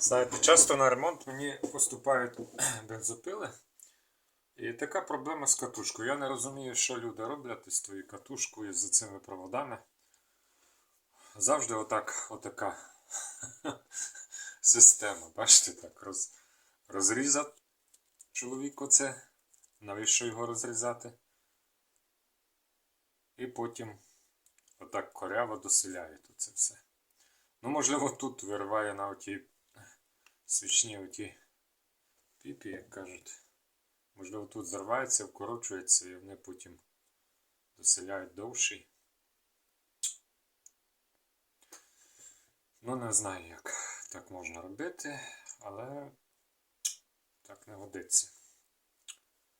Знаєте, часто на ремонт мені поступають бензопили. І така проблема з катушкою. Я не розумію, що люди роблять із тою катушкою, з цими проводами. Завжди отак, отака система. Бачите, так роз, розрізав чоловік оце. Навіщо його розрізати? І потім отак коряво доселяє тут це все. Ну, можливо, тут вириває на оті свічні оті піпі, як кажуть. Можливо, тут зарвається, вкорочується і вони потім доселяють довший. Ну, не знаю, як так можна робити, але так не годиться.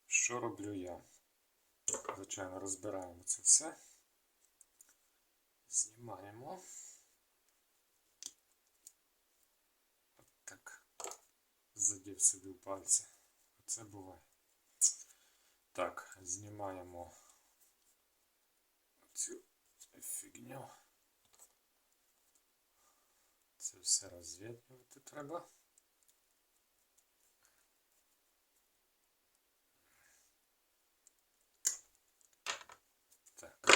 Що роблю я? Звичайно, розбираємо це все. Знімаємо. От так. Задів собі в пальці. Оце буває. Так, знімаємо цю фігню. Це все розв'язувати треба. Так.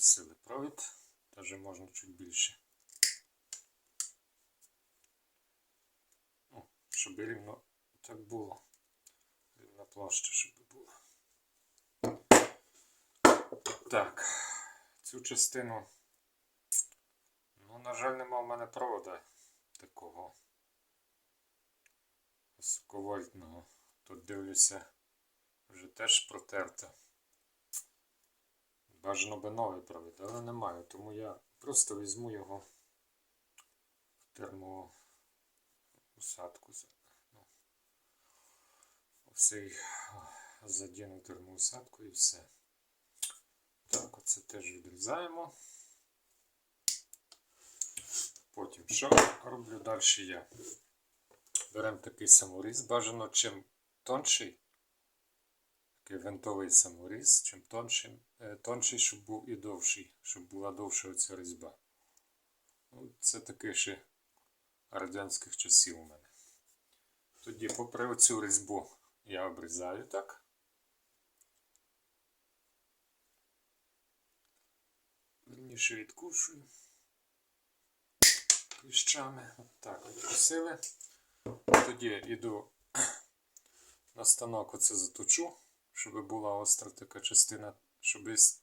Відкусили провід, даже можна чуть більше. Ну, щоб рівно так було. Рівна площа, щоб було. Так, цю частину. Ну, на жаль, нема в мене провода такого високовольтного. Тут дивлюся, вже теж протерто. Бажано би новий провід, але немає, тому я просто візьму його в термоусадку. Ну, Всей задіну термоусадку і все. Так, оце теж відрізаємо. Потім що роблю далі я? Беремо такий саморіз, бажано чим тонший, такий винтовий саморіз, чим тонший, е, тонший, щоб був і довший, щоб була довша оця різьба. Ну, це таке ще радянських часів у мене. Тоді, попри оцю різьбу, я обрізаю так. Верніше відкушую кліщами. Так, відкусили. Тоді йду на станок оце заточу, щоб була остра така частина, щоб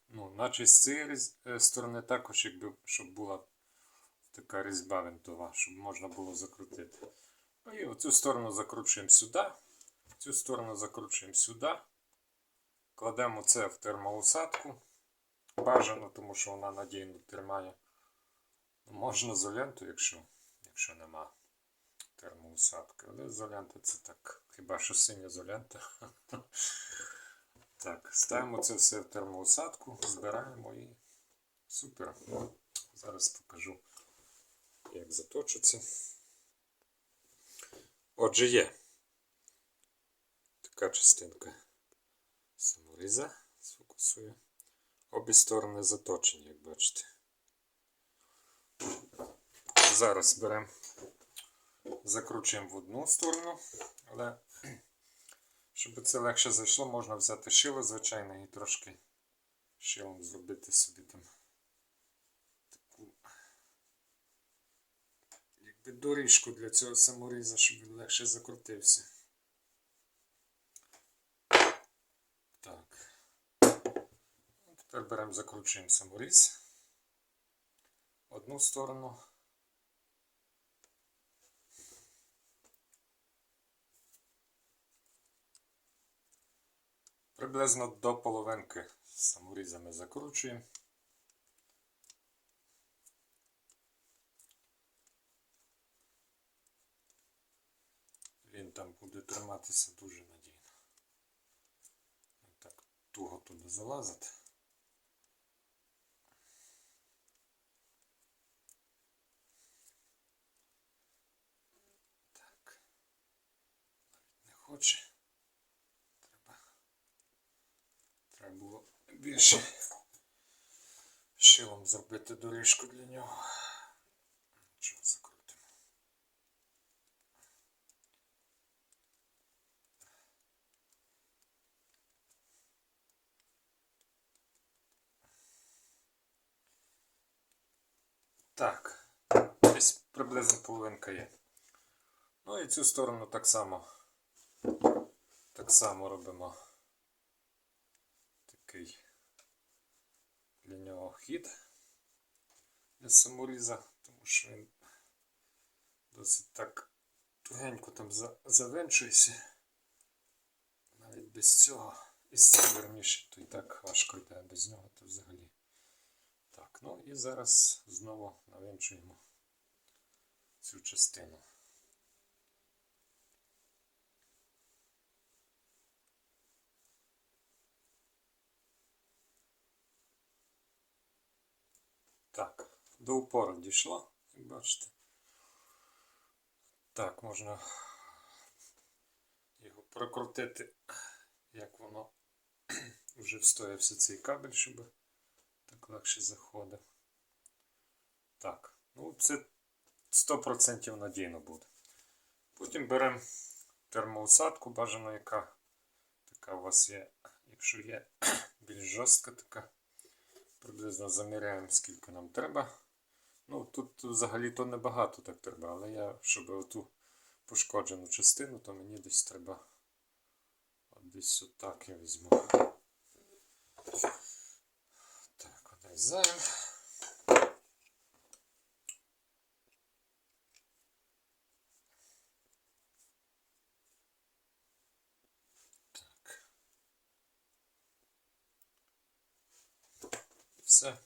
ну, наче з цієї е, сторони також, якби, щоб була така різьба винтова, щоб можна було закрутити. Ну і оцю сторону закручуємо сюди, цю сторону закручуємо сюди. Кладемо це в термоусадку. Бажано, тому що вона надійно тримає. Можна ізоленту, якщо, якщо нема термоусадки. Але ізолента це так. Хіба що синя ізолента. Так, ставимо це все в термоусадку, збираємо і супер. Зараз покажу, як заточиться. Отже, є така частинка саморіза. Сфокусую. Обі сторони заточені, як бачите. Зараз беремо, закручуємо в одну сторону, але щоб це легше зайшло, можна взяти шило, звичайне, і трошки шилом зробити собі там таку якби доріжку для цього саморіза, щоб він легше закрутився. Так. Тепер беремо, закручуємо саморіз. Одну сторону. Приблизно до половинки саморізами закручуємо. Він там буде триматися дуже надійно. Так, туго туди залазить. Так. Навіть не хоче. Треба було зробити доріжку для нього. Що закрутимо. Так, десь приблизно половинка є. Ну і цю сторону так само. Так само робимо такий для нього хід для саморіза, тому що він досить так тугенько там за- завенчується. Навіть без цього. І з цим верніше, то і так важко йде без нього, то взагалі. Так, ну і зараз знову навенчуємо цю частину. Так, до упору дійшло, як бачите. Так, можна його прокрутити, як воно вже встоявся цей кабель, щоб так легше заходив. Так, ну це 100% надійно буде. Потім беремо термоусадку, бажано яка така у вас є, якщо є більш жорстка така. Приблизно заміряємо, скільки нам треба. Ну, тут взагалі то небагато так треба, але я, щоб оту пошкоджену частину, то мені десь треба от десь отак я візьму. Так, одрізаємо. Все.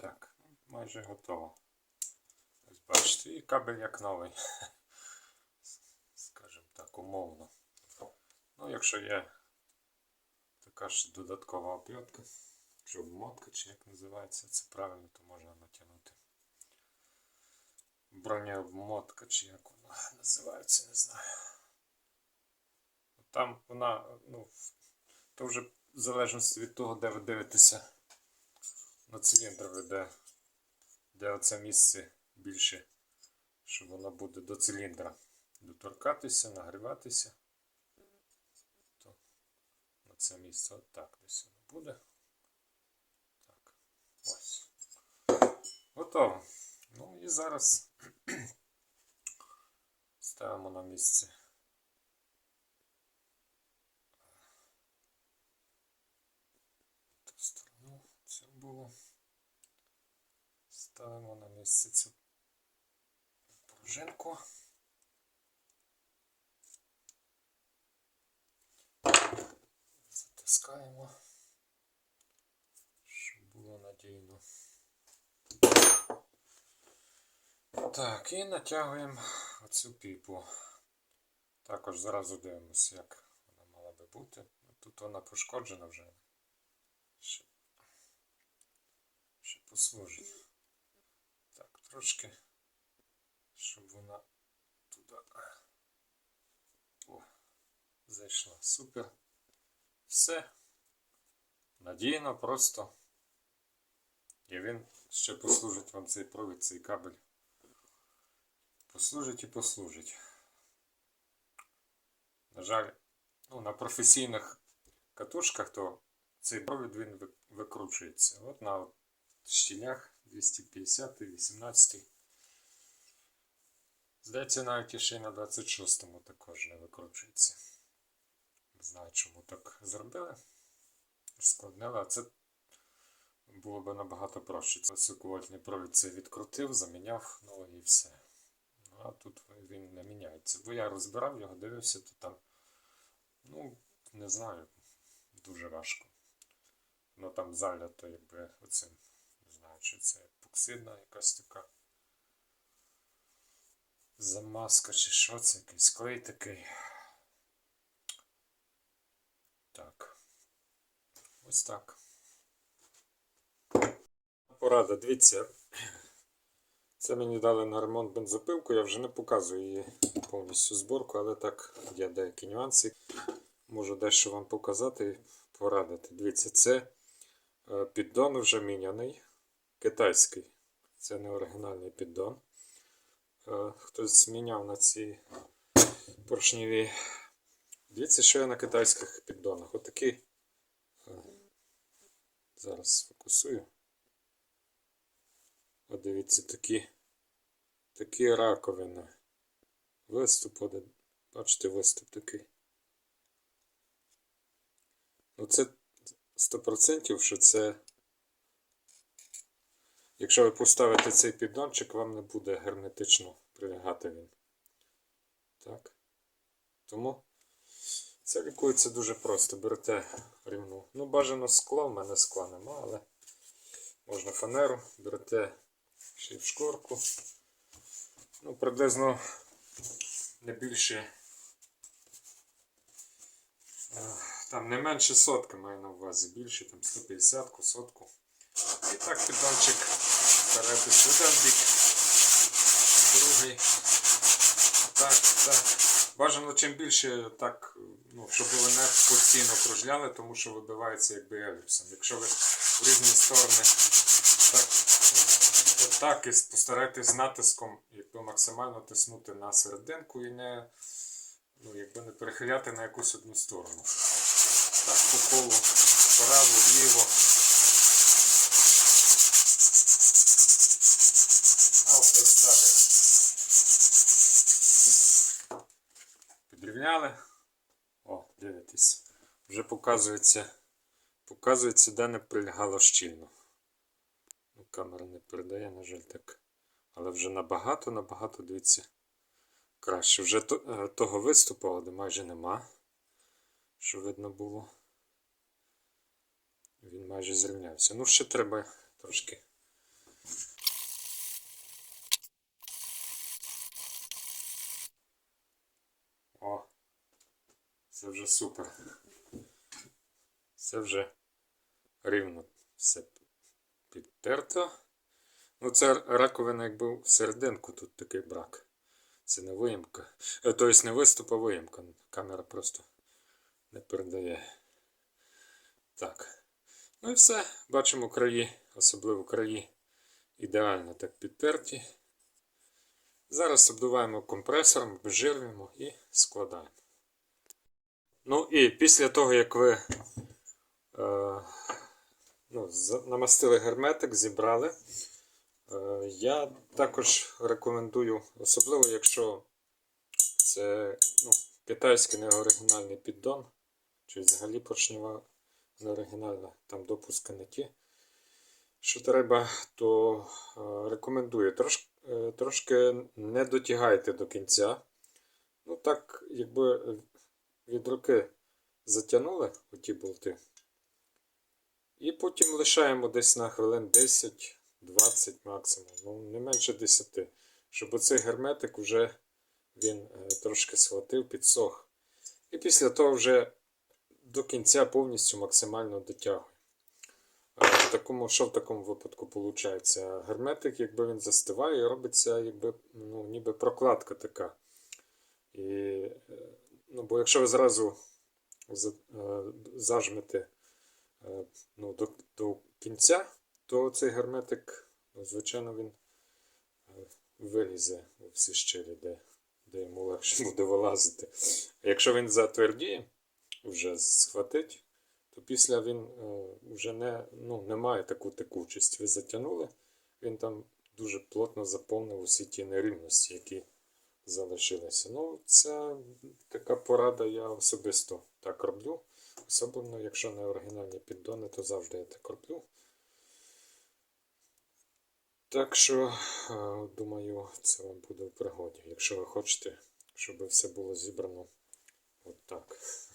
Так, майже готово. Ось бачите, і кабель як новий. Скажімо так, умовно. Ну, якщо є така ж додаткова оплетка, чи обмотка, чи як називається це правильно, то можна натягнути. Бронеобмотка, чи як вона називається, не знаю. Там вона, ну, то вже в залежності від того, де ви дивитеся на циліндр веде, де оце місце більше, що воно буде до циліндра доторкатися, нагріватися. То на це місце отак десь воно буде. Так, ось. Готово. Ну і зараз ставимо на місце. Ту сторону це було. Ставимо на місце цю пружинку. Затискаємо, щоб було надійно. Так, і натягуємо оцю піпу. Також зразу дивимося, як вона мала би бути. Тут вона пошкоджена вже. Ще, ще послужить. Так, трошки, щоб вона туди. О, зайшла. Супер. Все. Надійно, просто. І він ще послужить вам цей провід, цей кабель. Послужить і послужить. На жаль, ну, на професійних катушках, то цей провід він викручується. От на щілях 250, 18. Здається, навіть і ще й на 26-му також не викручується. Не знаю, чому так зробили. Складнили, а це було б набагато проще. Це високовольтний провід це відкрутив, заміняв, ну і все. Ну, а тут він не міняється. Бо я розбирав його, дивився, то там, ну, не знаю, дуже важко. Ну там залято, якби оцим, чи це епоксидна якась така замазка, чи що це, якийсь клей такий. Так. Ось так. Порада, дивіться. Це мені дали на ремонт бензопилку, я вже не показую її повністю зборку, але так є деякі нюанси. Можу дещо вам показати і порадити. Дивіться, це е, піддон вже міняний, китайський. Це не оригінальний піддон. Е, Хтось зміняв на ці поршневі. Дивіться, що є на китайських піддонах. Отакий. е, Зараз фокусую. От дивіться, такі, такі раковини. Виступ один. Бачите, виступ такий. Ну це 100% що це. Якщо ви поставите цей піддончик, вам не буде герметично прилягати він. Так. Тому це лікується дуже просто. Берете рівну. Ну, бажано скло, в мене скла нема, але можна фанеру, берете шкорку. Ну, приблизно не більше. е, Там не менше сотки маю на увазі, більше, там 150 сотку. І так піддончик старайтесь в другий. Так, так. Бажано чим більше так, ну, щоб ви не постійно кружляли, тому що вибивається якби еліпсом. Якщо ви в різні сторони так, отак і постарайтесь з натиском якби максимально тиснути на серединку і не, ну, якби не перехиляти на якусь одну сторону. Так по колу, вправо, вліво. А ось так. Підрівняли. О, дивитесь. Вже показується, показується, де не прилягало щільно. Ну, камера не передає, на жаль, так. Але вже набагато, набагато, дивіться, краще. Вже е, того виступу, де майже нема. Що видно було. Він майже зрівнявся. Ну, ще треба трошки. О, це вже супер. Це вже рівно все підтерто. Ну, це раковина, якби в серединку тут такий брак. Це не виїмка. Е, Тобто не виступ, а виїмка. Камера просто не передає. Так. Ну і все. Бачимо краї, особливо краї ідеально так підтерті. Зараз обдуваємо компресором, обезжирюємо і складаємо. Ну і після того, як ви е, ну, намастили герметик, зібрали, е, я також рекомендую, особливо якщо це ну, китайський неоригінальний піддон, чи взагалі поршнева неоригінальна, там допуски не ті. Що треба, то е, рекомендую. Трош, е, трошки не дотягайте до кінця. Ну так, якби від руки затягнули оті болти. І потім лишаємо десь на хвилин 10-20 максимум, ну не менше 10, щоб оцей герметик вже він е, трошки схватив, підсох. І після того вже до кінця повністю максимально дотягує. Е, В такому, що в такому випадку виходить? Герметик, якби він застиває, робиться якби, ну, ніби прокладка така. І, е, ну, бо якщо ви зразу е, зажмете е, ну, до, до кінця, то цей герметик, ну, звичайно, він е, вилізе у всі щелі, де, де йому легше буде вилазити. Якщо він затвердіє, вже схватить, то після він вже не, ну, не має таку текучість. Ви затягнули, він там дуже плотно заповнив усі ті нерівності, які залишилися. Ну, це така порада, я особисто так роблю. Особливо, якщо не оригінальні піддони, то завжди я так роблю. Так що, е, думаю, це вам буде в пригоді. Якщо ви хочете, щоб все було зібрано отак. От